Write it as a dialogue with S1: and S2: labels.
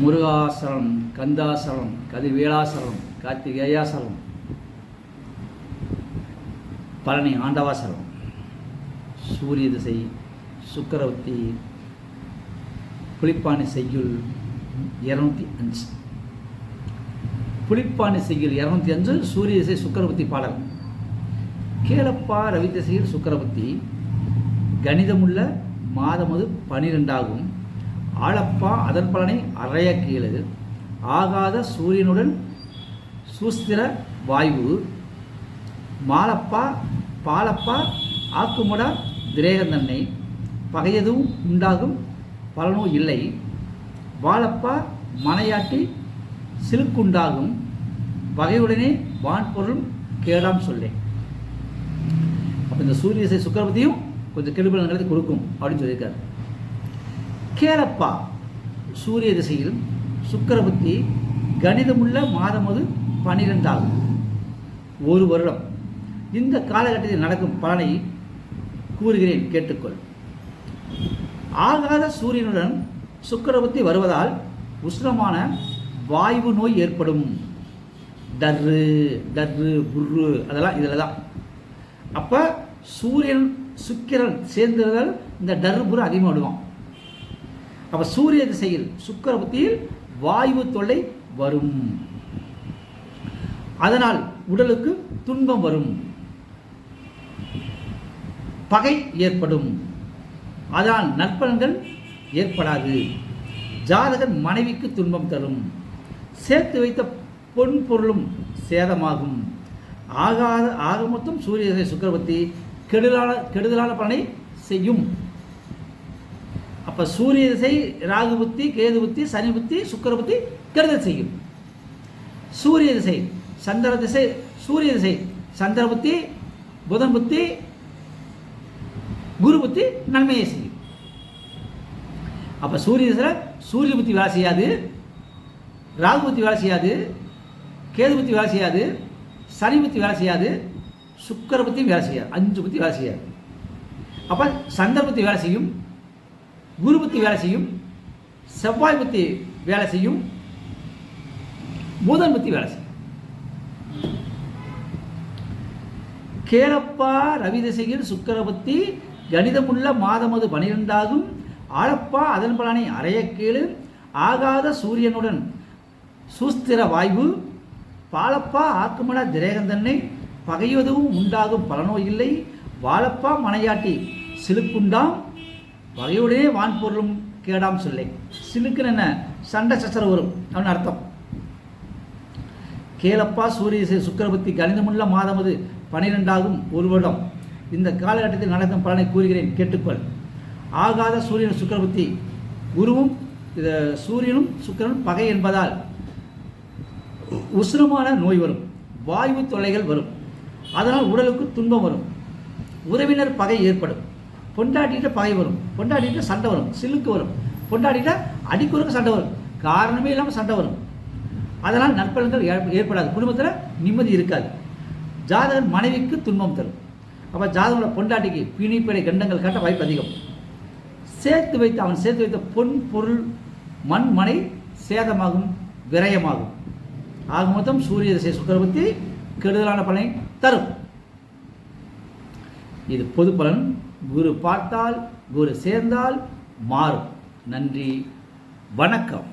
S1: முருகாசலம் கந்தாசலம் கதிர்வேலாசலம் கார்த்திகேயாசலம் பழனி ஆண்டவாசலம் சூரிய திசை சுக்கரவர்த்தி புளிப்பானி செய்யுள் இரநூத்தி அஞ்சு. புலிப்பாணி செய்யுள் இரநூத்தி அஞ்சு சூரிய இசை சுக்கரபுத்தி பாடல். கேளப்பா ரவி திசையில் கணிதமுள்ள மாதமது பனிரெண்டாகும். ஆளப்பா அதன் பலனை அறைய கீழது ஆகாத சூரியனுடன் சூஸ்திர வாயு மாலப்பா பாலப்பா ஆக்குமுடா திரேகந்தன்னை பகையதும் உண்டாகும் பலனும் இல்லை. வாழப்பா மனையாட்டி சிலுக்குண்டாகும் வகையுடனே வான்பொருள் கேடாம் சொல்லேன். அப்போ இந்த சூரியசை சுக்கரபதியும் கொஞ்சம் கெடுபலன்களை கொடுக்கும் அப்படின்னு சொல்லியிருக்காரு. கேரப்பா சூரிய திசையில் சுக்கரபுத்தி கணிதமுள்ள மாதமது பனிரெண்டாகும். ஒரு வருடம். இந்த காலகட்டத்தில் நடக்கும் பலனை கூறுகிறேன் கேட்டுக்கொள். ஆகாத சூரியனுடன் சுக்கரபுத்தி வருவதால் உஷ்ணமான வாய்வு நோய் ஏற்படும். டர்ரு டர்ரு புர்ரு அதெல்லாம் இதில் தான் அப்போ சூரியன் சுக்கிரன் சேர்ந்ததால் இந்த டர்ரு புரு அதிகமாக விடுவான். அப்போ சூரிய திசையில் சுக்கர புத்தியில் வாய்வு தொல்லை வரும். அதனால் உடலுக்கு துன்பம் வரும். பகை ஏற்படும். அதனால் நற்பலன்கள் ஏற்படாது. ஜாதகன் மனைவிக்கு துன்பம் தரும். சேர்த்து வைத்த பொன் பொருளும் சேதமாகும். ஆகாத ஆக மொத்தம் சூரிய திசை சுக்கரவர்த்தி கெடுதலான கெடுதலான பலனை செய்யும். அப்போ சூரிய திசை ராகு புத்தி கேது புத்தி சனி புத்தி சுக்கர புத்தி கெடுதல் செய்யும். சூரிய திசை சந்திர திசை சூரிய திசை சந்திர புத்தி புதன் புத்தி குரு புத்தி நன்மையை செய்யும். அப்போ சூரிய திசை சூரிய புத்தி வேலை செய்யாது ராகு புத்தி வேலை செய்யாது கேது புத்தி வேலை செய்யாது சனி புத்தி வேலை செய்யாது சுக்கர புத்தியும் வேலை செய்யாது அஞ்சு புத்தி வேலை செய்யாது. அப்போ சந்திர புத்தி வேலை செய்யும் குரு புத்தி வேலை செய்யும் செவ்வாய் புத்தி வேலை செய்யும் புதன் புத்தி வேலை செய்யும். கேளப்பா ரவி திசையில் சுக்கர புத்தி கணிதமுள்ள மாதமது பனிரெண்டாகும் ஆழப்பா அதன் பலனை அறைய கேளு ஆகாத சூரியனுடன் சூஸ்திர வாய்வு பாலப்பா ஆக்குமட திரேகந்தன்னை பகையதுவும் உண்டாகும் பலனோ இல்லை. வாழப்பா மனையாட்டி சிலுக்குண்டாம் வகையுடனே வான்பொருளும் கேடாம் சொல்லை. சிலுக்குன்னு என்ன சண்டை சச்சரவு வரும். அப்படின்னு அர்த்தம். கேளப்பா சூரிய சுக்கரபத்தி கணிதமுள்ள மாதமது பனிரெண்டாகும் ஒரு வருடம். இந்த காலகட்டத்தில் நடக்கும் பலனை கூறுகிறேன். கேட்டுக்கொள். ஆகாத சூரியன் சுக்கரபத்தி குருவும் சூரியனும் சுக்கரனும் பகை என்பதால் உஷ்ணமான நோய் வரும். வாயு தொல்லைகள் வரும். அதனால் உடலுக்கு துன்பம் வரும். உறவினர் பகை ஏற்படும். பொண்டாட்டிகிட்ட பகை வரும். பொண்டாட்டிகிட்ட சண்டை வரும். சிலுக்கு வரும். பொண்டாட்டிகிட்ட அடிக்குறுக்கு சண்டை வரும். காரணமே இல்லாமல் சண்டை வரும். அதனால் நற்பலன்கள் ஏற்படாது. குடும்பத்தில் நிம்மதி இருக்காது. ஜாதகன் மனைவிக்கு துன்பம் தரும். அப்போ ஜாதகனோட பொண்டாட்டிக்கு பிணிப்படை கண்டங்கள் காட்ட வாய்ப்பு அதிகம். சேர்த்து வைத்து அவன் சேர்த்து வைத்த பொன் பொருள் மண் மனை சேதமாகும் விரயமாகும். ஆக மொத்தம் சூரிய திசை சுக்கரபத்தி கெடுதலான பலனை தரும். இது பொது பலன். குரு பார்த்தால் குரு சேர்ந்தால் மாறும். நன்றி. வணக்கம்.